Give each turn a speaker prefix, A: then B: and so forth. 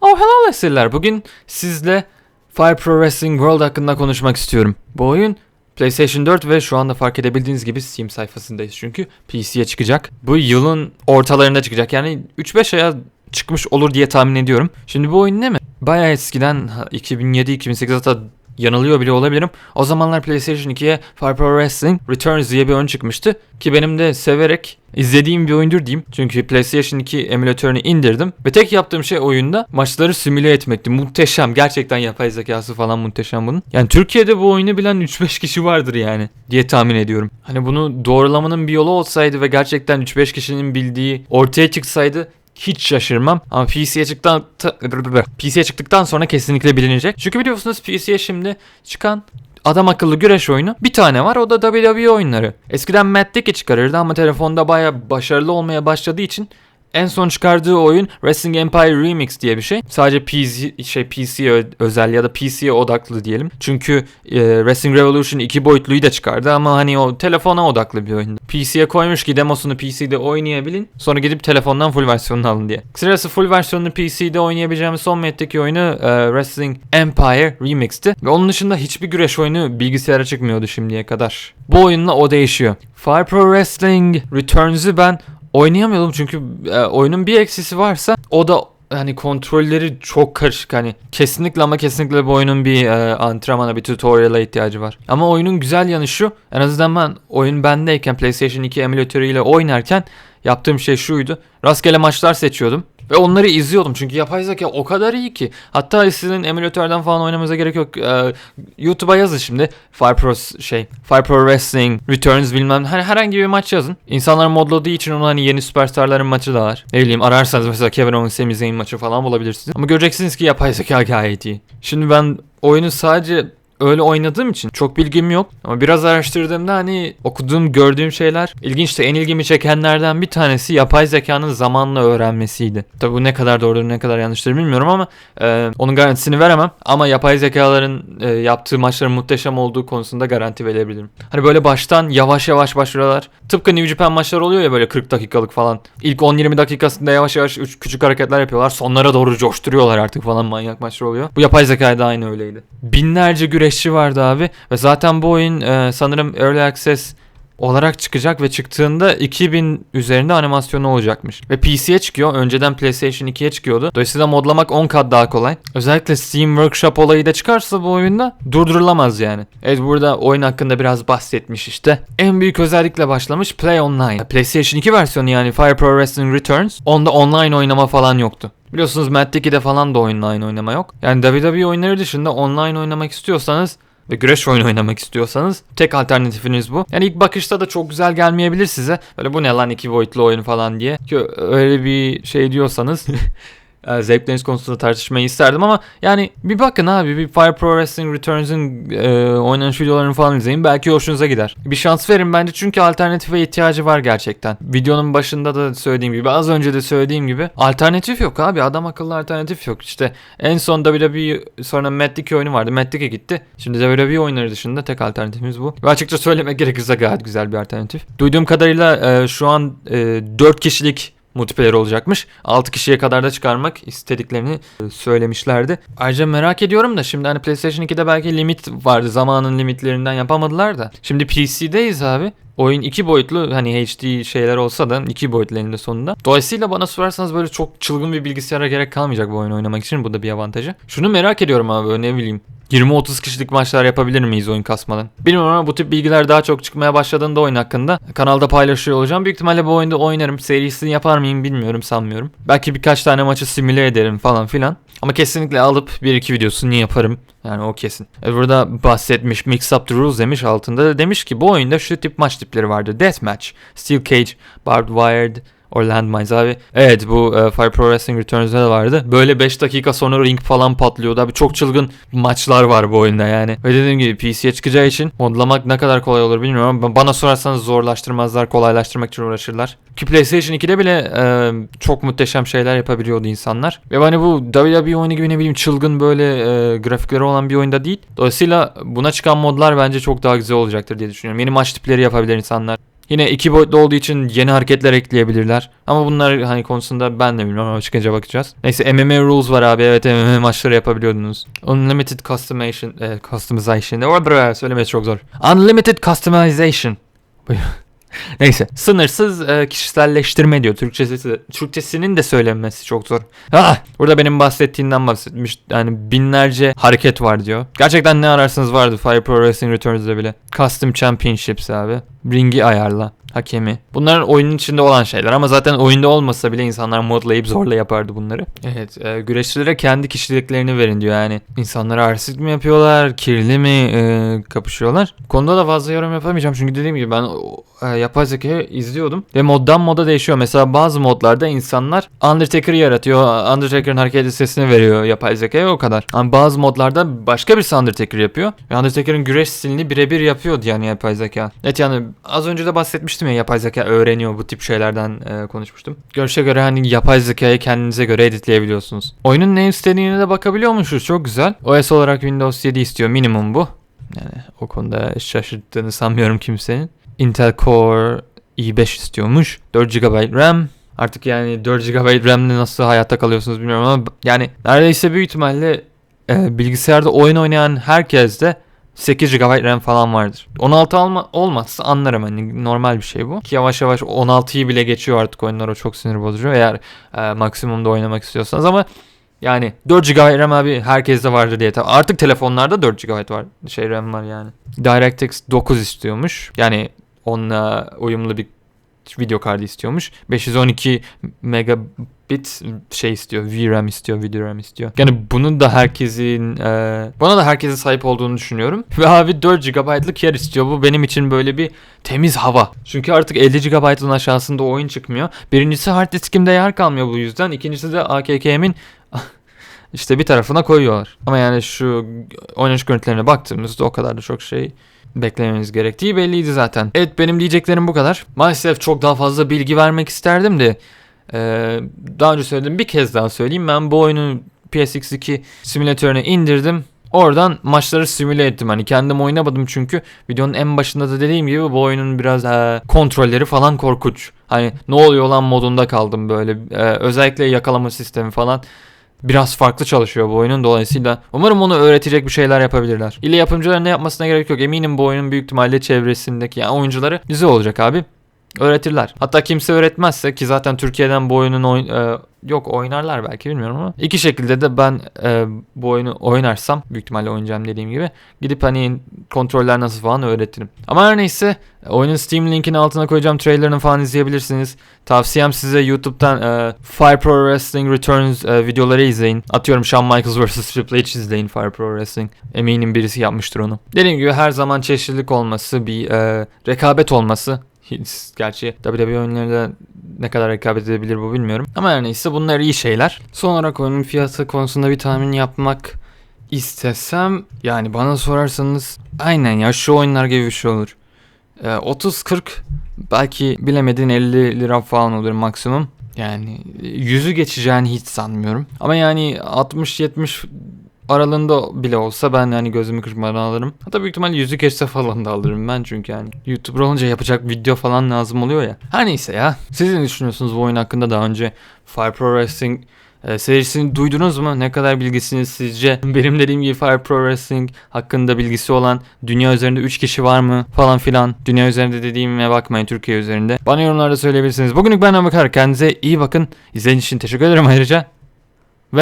A: Oh hello esirler. Bugün sizle Fire Pro Wrestling World hakkında konuşmak istiyorum. Bu oyun PlayStation 4 ve şu anda fark edebildiğiniz gibi Steam sayfasındayız çünkü PC'ye çıkacak. Bu yılın ortalarında çıkacak. Yani 3-5 aya çıkmış olur diye tahmin ediyorum. Şimdi bu oyun ne mi? Bayağı eskiden ha, 2007-2008 hatta yanılıyor bile olabilirim. O zamanlar PlayStation 2'ye Fire Pro Wrestling Returns diye bir oyun çıkmıştı. Ki benim de severek izlediğim bir oyundur diyeyim. Çünkü PlayStation 2 emülatörünü indirdim. Ve tek yaptığım şey oyunda maçları simüle etmekti. Muhteşem. Gerçekten yapay zekası falan muhteşem bunun. Yani Türkiye'de bu oyunu bilen 3-5 kişi vardır yani diye tahmin ediyorum. Hani bunu doğrulamanın bir yolu olsaydı ve gerçekten 3-5 kişinin bildiği ortaya çıksaydı hiç şaşırmam. Ama PC'ye çıktıktan PC'ye çıktıktan sonra kesinlikle bilinecek. Çünkü biliyorsunuz PC'ye şimdi çıkan adam akıllı güreş oyunu bir tane var o da WWE oyunları. Eskiden Dick'i çıkarırdı ama telefonda baya başarılı olmaya başladığı için en son çıkardığı oyun Wrestling Empire Remix diye bir şey. Sadece PC şey PC özel ya da PC'ye odaklı diyelim. Çünkü e, Wrestling Revolution iki boyutluyu da çıkardı ama hani o telefona odaklı bir oyundu. PC'ye koymuş ki demosunu PC'de oynayabilin. Sonra gidip telefondan full versiyonunu alın diye. Sırası full versiyonunu PC'de oynayabileceğimiz son meddeki oyunu e, Wrestling Empire Remix'ti. Ve onun dışında hiçbir güreş oyunu bilgisayara çıkmıyordu şimdiye kadar. Bu oyunla o değişiyor. Fire Pro Wrestling Returns'ı ben oynayamıyordum çünkü e, oyunun bir eksisi varsa o da hani kontrolleri çok karışık hani kesinlikle ama kesinlikle bu oyunun bir e, antrenmana bir tutorial'a ihtiyacı var. Ama oyunun güzel yanı şu en azından ben oyun bendeyken PlayStation 2 emülatörüyle oynarken yaptığım şey şuydu. Rastgele maçlar seçiyordum. Ve onları izliyordum çünkü yapay zeka o kadar iyi ki. Hatta sizin emülatörden falan oynamanıza gerek yok. Ee, YouTube'a yazın şimdi. Fire Pro şey, Fire Pro Wrestling, Returns bilmem hani herhangi bir maç yazın. İnsanlar modladığı için onu hani yeni süperstarların maçı da var. Ne bileyim ararsanız mesela Kevin Owens, Sami Zayn maçı falan bulabilirsiniz. Ama göreceksiniz ki yapay zeka gayet iyi. Şimdi ben oyunu sadece öyle oynadığım için çok bilgim yok. Ama biraz araştırdığımda hani okuduğum, gördüğüm şeyler ilginçti. En ilgimi çekenlerden bir tanesi yapay zekanın zamanla öğrenmesiydi. Tabi bu ne kadar doğrudur ne kadar yanlıştır bilmiyorum ama e, onun garantisini veremem. Ama yapay zekaların e, yaptığı maçların muhteşem olduğu konusunda garanti verebilirim. Hani böyle baştan yavaş yavaş başlıyorlar. Tıpkı New Japan maçları oluyor ya böyle 40 dakikalık falan. İlk 10-20 dakikasında yavaş yavaş üç küçük hareketler yapıyorlar. Sonlara doğru coşturuyorlar artık falan manyak maçlar oluyor. Bu yapay zeka da aynı öyleydi. Binlerce güreşçi vardı abi. Ve zaten bu oyun e, sanırım Early Access olarak çıkacak ve çıktığında 2000 üzerinde animasyonu olacakmış. Ve PC'ye çıkıyor. Önceden PlayStation 2'ye çıkıyordu. Dolayısıyla modlamak 10 kat daha kolay. Özellikle Steam Workshop olayı da çıkarsa bu oyunda durdurulamaz yani. Evet burada oyun hakkında biraz bahsetmiş işte. En büyük özellikle başlamış Play Online. PlayStation 2 versiyonu yani Fire Pro Wrestling Returns. Onda online oynama falan yoktu. Biliyorsunuz Matt 2'de falan da online oynama yok. Yani WWE oyunları dışında online oynamak istiyorsanız ve güreş oyunu oynamak istiyorsanız tek alternatifiniz bu. Yani ilk bakışta da çok güzel gelmeyebilir size. Böyle bu ne lan iki boyutlu oyun falan diye. Ki öyle bir şey diyorsanız e, zevkleriniz konusunda tartışmayı isterdim ama yani bir bakın abi bir Fire Pro Wrestling Returns'ın e, oynanış videolarını falan izleyin belki hoşunuza gider. Bir şans verin bence çünkü alternatife ihtiyacı var gerçekten. Videonun başında da söylediğim gibi az önce de söylediğim gibi alternatif yok abi adam akıllı alternatif yok. İşte en son WWE sonra Matt Dick oyunu vardı Matt Dick'e gitti. Şimdi WWE oyunları dışında tek alternatifimiz bu. Ve açıkça söylemek gerekirse gayet güzel bir alternatif. Duyduğum kadarıyla e, şu an e, 4 kişilik multiplayer olacakmış. 6 kişiye kadar da çıkarmak istediklerini e, söylemişlerdi. Ayrıca merak ediyorum da şimdi hani PlayStation 2'de belki limit vardı. Zamanın limitlerinden yapamadılar da. Şimdi PC'deyiz abi. Oyun iki boyutlu hani HD şeyler olsa da iki boyutlu eninde sonunda. Dolayısıyla bana sorarsanız böyle çok çılgın bir bilgisayara gerek kalmayacak bu oyunu oynamak için. Bu da bir avantajı. Şunu merak ediyorum abi ne bileyim. 20-30 kişilik maçlar yapabilir miyiz oyun kasmadan? Bilmiyorum ama bu tip bilgiler daha çok çıkmaya başladığında oyun hakkında kanalda paylaşıyor olacağım. Büyük ihtimalle bu oyunda oynarım. Serisini yapar mıyım bilmiyorum sanmıyorum. Belki birkaç tane maçı simüle ederim falan filan. Ama kesinlikle alıp bir iki videosunu yaparım. Yani o kesin. E burada bahsetmiş Mix Up the Rules demiş altında da demiş ki bu oyunda şu tip maç tipleri vardı. Deathmatch, Steel Cage, Barbed Wired, or Landmines abi. Evet bu e, Fire Pro Wrestling Returns'da da vardı. Böyle 5 dakika sonra ring falan patlıyordu abi. Çok çılgın maçlar var bu oyunda yani. Ve dediğim gibi PC'ye çıkacağı için modlamak ne kadar kolay olur bilmiyorum bana sorarsanız zorlaştırmazlar, kolaylaştırmak için uğraşırlar. Ki PlayStation 2'de bile e, çok muhteşem şeyler yapabiliyordu insanlar. Ve hani bu WWE oyunu gibi ne bileyim çılgın böyle e, grafikleri olan bir oyunda değil. Dolayısıyla buna çıkan modlar bence çok daha güzel olacaktır diye düşünüyorum. Yeni maç tipleri yapabilir insanlar. Yine iki boyutlu olduğu için yeni hareketler ekleyebilirler. Ama bunlar hani konusunda ben de bilmiyorum ama çıkınca bakacağız. Neyse MMA rules var abi. Evet MMA maçları yapabiliyordunuz. Unlimited customization, e, customization. Söylemesi çok zor. Unlimited customization. Neyse sınırsız e, kişiselleştirme diyor. Türkçesi, Türkçesinin de söylenmesi çok zor. Ah, burada benim bahsettiğinden bahsetmiş. Yani binlerce hareket var diyor. Gerçekten ne ararsanız vardı Fire Pro Wrestling Returns'da bile. Custom Championships abi. Ringi ayarla. Hakemi. Bunlar oyunun içinde olan şeyler ama zaten oyunda olmasa bile insanlar modlayıp zorla yapardı bunları. Evet, e, güreşçilere kendi kişiliklerini verin diyor yani. İnsanlara artistik mi yapıyorlar, kirli mi e, kapışıyorlar? Konuda da fazla yorum yapamayacağım çünkü dediğim gibi ben e, yapay zekayı izliyordum ve moddan moda değişiyor. Mesela bazı modlarda insanlar Undertaker'ı yaratıyor, Undertaker'ın hareket listesini veriyor yapay zekaya o kadar. Ama bazı modlarda başka bir Undertaker yapıyor ve Undertaker'ın güreş stilini birebir yapıyordu yani yapay zeka. Evet yani az önce de bahsetmiştim ya yapay zeka öğreniyor bu tip şeylerden e, konuşmuştum. Görüşe göre hani yapay zekayı kendinize göre editleyebiliyorsunuz. Oyunun ne istediğine de bakabiliyormuşuz çok güzel. OS olarak Windows 7 istiyor minimum bu. Yani o konuda şaşırttığını sanmıyorum kimsenin. Intel Core i5 istiyormuş. 4 GB RAM. Artık yani 4 GB RAM'le nasıl hayatta kalıyorsunuz bilmiyorum ama yani neredeyse büyük ihtimalle e, bilgisayarda oyun oynayan herkes de 8 GB RAM falan vardır. 16 alma, olmazsa anlarım hani normal bir şey bu. Ki yavaş yavaş 16'yı bile geçiyor artık oyunlar o çok sinir bozucu eğer e, maksimumda oynamak istiyorsanız ama yani 4 GB RAM abi herkeste vardır diye. Artık telefonlarda 4 GB var. Şey RAM var yani. DirectX 9 istiyormuş. Yani onunla uyumlu bir video kartı istiyormuş. 512 megabit şey istiyor. VRAM istiyor, video RAM istiyor. Yani bunun da herkesin e, buna da herkesin sahip olduğunu düşünüyorum. Ve abi 4 GB'lık yer istiyor. Bu benim için böyle bir temiz hava. Çünkü artık 50 GB'ın aşağısında oyun çıkmıyor. Birincisi hard diskimde yer kalmıyor bu yüzden. İkincisi de AKK'min işte bir tarafına koyuyorlar. Ama yani şu oynanış görüntülerine baktığımızda o kadar da çok şey beklememiz gerektiği belliydi zaten. Evet benim diyeceklerim bu kadar. Maalesef çok daha fazla bilgi vermek isterdim de ee, daha önce söyledim bir kez daha söyleyeyim. Ben bu oyunu PSX2 simülatörüne indirdim. Oradan maçları simüle ettim. Hani kendim oynamadım çünkü videonun en başında da dediğim gibi bu oyunun biraz e, kontrolleri falan korkunç. Hani ne oluyor lan modunda kaldım böyle. E, özellikle yakalama sistemi falan biraz farklı çalışıyor bu oyunun dolayısıyla umarım onu öğretecek bir şeyler yapabilirler. İle yapımcıların ne yapmasına gerek yok. Eminim bu oyunun büyük ihtimalle çevresindeki yani oyuncuları güzel olacak abi. Öğretirler. Hatta kimse öğretmezse ki zaten Türkiye'den bu oyunun oyn e, yok oynarlar belki bilmiyorum ama iki şekilde de ben e, bu oyunu oynarsam büyük ihtimalle oynayacağım dediğim gibi gidip hani kontroller nasıl falan öğretirim. Ama her neyse oyunun Steam linkini altına koyacağım trailerını falan izleyebilirsiniz. Tavsiyem size YouTube'dan e, Fire Pro Wrestling Returns e, videoları izleyin. Atıyorum Shawn Michaels vs. Triple H izleyin Fire Pro Wrestling. Eminim birisi yapmıştır onu. Dediğim gibi her zaman çeşitlilik olması bir e, rekabet olması Gerçi WWE oyunlarında ne kadar rekabet edebilir bu bilmiyorum. Ama her neyse bunlar iyi şeyler. Son olarak oyunun fiyatı konusunda bir tahmin yapmak istesem yani bana sorarsanız aynen ya şu oyunlar gibi bir şey olur. Ee, 30-40 belki bilemedin 50 lira falan olur maksimum. Yani yüzü geçeceğini hiç sanmıyorum. Ama yani 60-70 aralığında bile olsa ben yani gözümü kırpmadan alırım. Hatta büyük ihtimalle yüzü geçse falan da alırım ben çünkü yani YouTuber olunca yapacak video falan lazım oluyor ya. Her neyse ya. Siz ne düşünüyorsunuz bu oyun hakkında daha önce Fire Pro Wrestling e, serisini duydunuz mu? Ne kadar bilgisiniz sizce? Benim dediğim gibi Fire Pro Wrestling hakkında bilgisi olan dünya üzerinde 3 kişi var mı? Falan filan. Dünya üzerinde dediğime bakmayın Türkiye üzerinde. Bana yorumlarda söyleyebilirsiniz. Bugünlük benden bakar. Kendinize iyi bakın. İzlediğiniz için teşekkür ederim ayrıca.